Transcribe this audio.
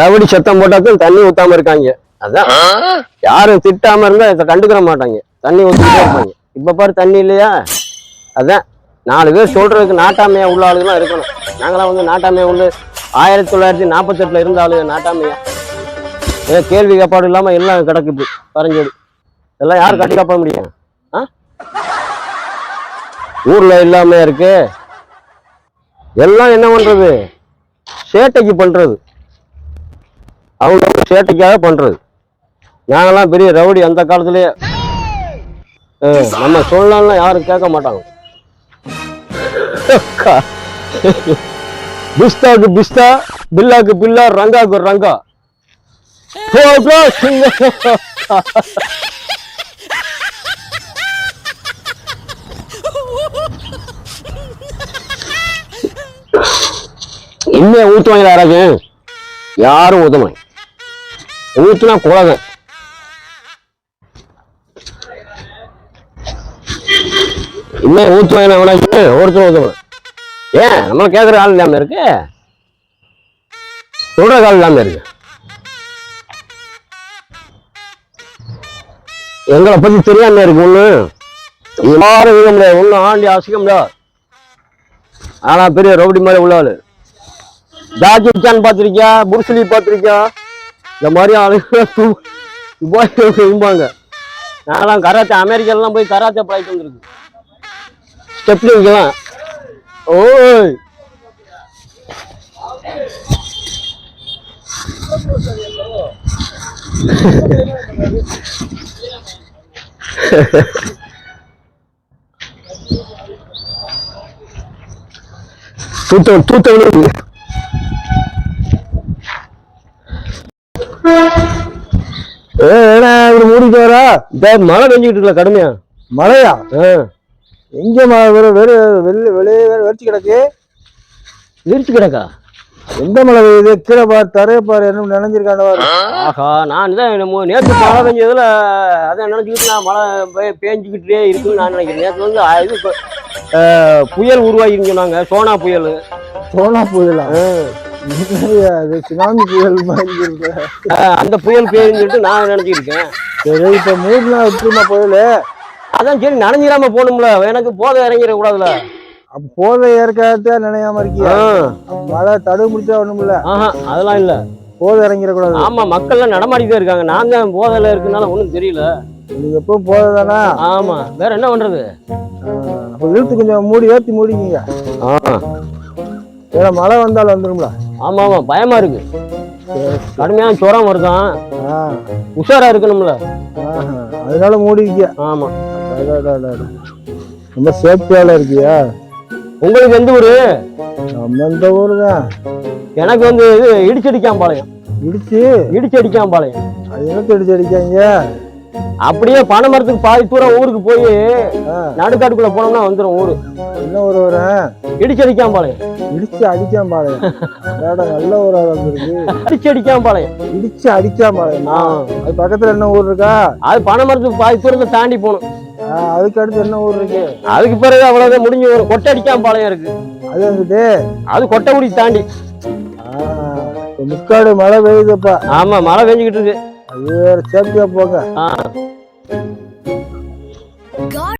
Rowdy சத்தம் போட்டாக்கும் தண்ணி ஊத்தாம இருக்காங்க. அதான். யாரும் திட்டாம இருந்தா இதை கண்டுக்கிற மாட்டாங்க. தண்ணி ஊத்திட்டே இருப்பாங்க இப்ப பாரு தண்ணி இல்லையா? அதான். நாலு பேர் சொல்றதுக்கு நாட்டாமையா உள்ள ஆளுங்களாம் இருக்கணும். நாங்களாம் வந்து நாட்டாமையா உள்ள ஆயிரத்தி தொள்ளாயிரத்தி நாற்பத்தெட்டுல இருந்த ஆளு நாட்டாமையா. ஏதோ கேள்வி கேப்பாடு இல்லாம எல்லாம் கிடக்குது பரஞ்சோடி எல்லாம் யார் கட்டி காப்பாட முடியும்? ஆ? ஊர்ல இல்லாம இருக்கு? எல்லாம் என்ன பண்றது? சேட்டைக்கு பண்றது. அவங்க அவங்க சேட்டைக்காக பண்றது. நாங்களாம் பெரிய ரவுடி அந்த காலத்துலேயே நம்ம சொல்லலாம் யாரும் கேட்க மாட்டாங்க. பிஸ்தாக்கு பிஸ்தா பில்லாக்கு பில்லா ரங்காக்கு ரங்கா. போகோ சிங்கம். ஊற்றுவாங்க ஊத்துவாங்க யாராச்சும் யாரும் ஊற்றுவாங்க ஊற்றுனா ஊத்துனா இன்னும் ஊற்றுவாங்க எவனாச்சும் ஒருத்தர் ஊத்த ஏன்? நம்மளை கேட்குற ஆள் இல்லாம இருக்கு. சொல்கிற கால் இல்லாம இருக்கு. எங்களை பத்தி தெரியாம இருக்கு ஒன்று யாரும் இருக்க முடியாது. ஒன்னும் ஆண்டி அசிக்க முடியாது. ஆனா பெரிய ரவுடி மாதிரி உள்ள ஆளு ஜாக்கி சான் பார்த்திருக்கியா? புருஸ்லி இந்த மாதிரி ஆளுங்க துபாய் இருப்பாங்க நான்லாம் கராத்தே அமெரிக்காலாம் போய் கராத்தே பழகிட்டு வந்துருக்கு ஸ்டெப்ல வைக்கலாம் ஓய். தூத்த தூத்த ஏடா இப்படி மூடிட்டு வரா இந்த மழை பெஞ்சுக்கிட்டு இருக்கல கடுமையா. மழையா? எங்க மழை? வெறும் வெறும் வெளியே வெளியே வெறிச்சு கிடக்கு. விரிச்சு கிடக்கா? எந்த மழை பெய்யுது? கீழே பாரு தரைய பாரு என்ன நினைஞ்சிருக்காண்ட பாரு. ஆஹா நான் தான் நேற்று மழை பெஞ்சதுல அதான் நினைச்சுக்கிட்டு நான் மழை பெய்- பேஞ்சுக்கிட்டே இருக்குன்னு நான் நினைக்கிறேன். நேற்று வந்து இது ஆ, புயல் உருவாகின்னு சொன்னாங்க சோனா புயல். சோனா புயலா? சுனாமி புயல் மாதிரி அந்த புயல் பேருன்னு சொல்லிட்டு நான் நினைச்சிட்டு இருக்கேன் சரி இப்ப மூணு நாள் விட்டுருமா புயல்? அதான் சரி நனைஞ்சிடாம போகணும்ல. எனக்கு போதை இறங்கிட கூடாதுல போதை ஏற்காத நினையாம இருக்கியா? மழை தடு முடிச்சா ஒண்ணுமில்ல. அதெல்லாம் இல்ல. போதை இறங்கிடக்கூடாது. ஆமா மக்கள்லாம் நடமாடிட்டே இருக்காங்க. நான் தான் போதையில இருக்கனால ஒண்ணும் தெரியல. நீங்க எப்பவும் போதை தானா? ஆமா. வேற என்ன பண்றது? அப்ப இழுத்து கொஞ்சம் மூடி ஏத்தி மூடிக்கிங்க. ஆ. ஏன்னா மழை வந்தாலும் வந்துரும்ல. ஆமா ஆமா பயமா இருக்கு. கடுமையான சுரம் வருதான் உஷாரா இருக்கணும்ல. அதனால மூடிக்க ஆமா. ரொம்ப சேஃப்டியால இருக்கியா? உங்களுக்கு எந்த ஊரு? நம்ம இந்த ஊரு தான் எனக்கு வந்து இது இடிச்சடிக்காம்பாளையம் இடிச்சு? இடிச்சடிக்காம்பாளையம் அது எனக்கு இடிச்சு அப்படியே பனைமரத்துக்கு பாதி தூரம் ஊருக்கு போய் நடுக்காட்டுக்குள்ள போனோம்னா வந்துடும் ஊரு. என்ன ஊர் வரேன் இடிச்சடிக்காம்பாளையம் இடிச்சு அடிக்காம பாளையம். அடடா, நல்ல ஊரா வந்திருக்கு. இடிச்சு அடிக்காம பாளையம். ஆ. அது பக்கத்துல என்ன ஊர் இருக்கா? அது பனைமரத்துக்கு பாதி தூரத்தை தாண்டி போகணும் அதுக்கு அடுத்து என்ன ஊர் இருக்கு? அதுக்கு பிறகு அவ்வளவுதான் முடிஞ்சு வரும். கொட்டடிக்காம்பாளையம் இருக்கு. அது வந்துட்டு? அது கொட்டைக்குடி தாண்டி. முக்காடு மழை பெய்யுதுப்பா. ஆமா மழை பெஞ்சுக்கிட்டு இருக்கு. அது வேற சேஃப்டியா போங்க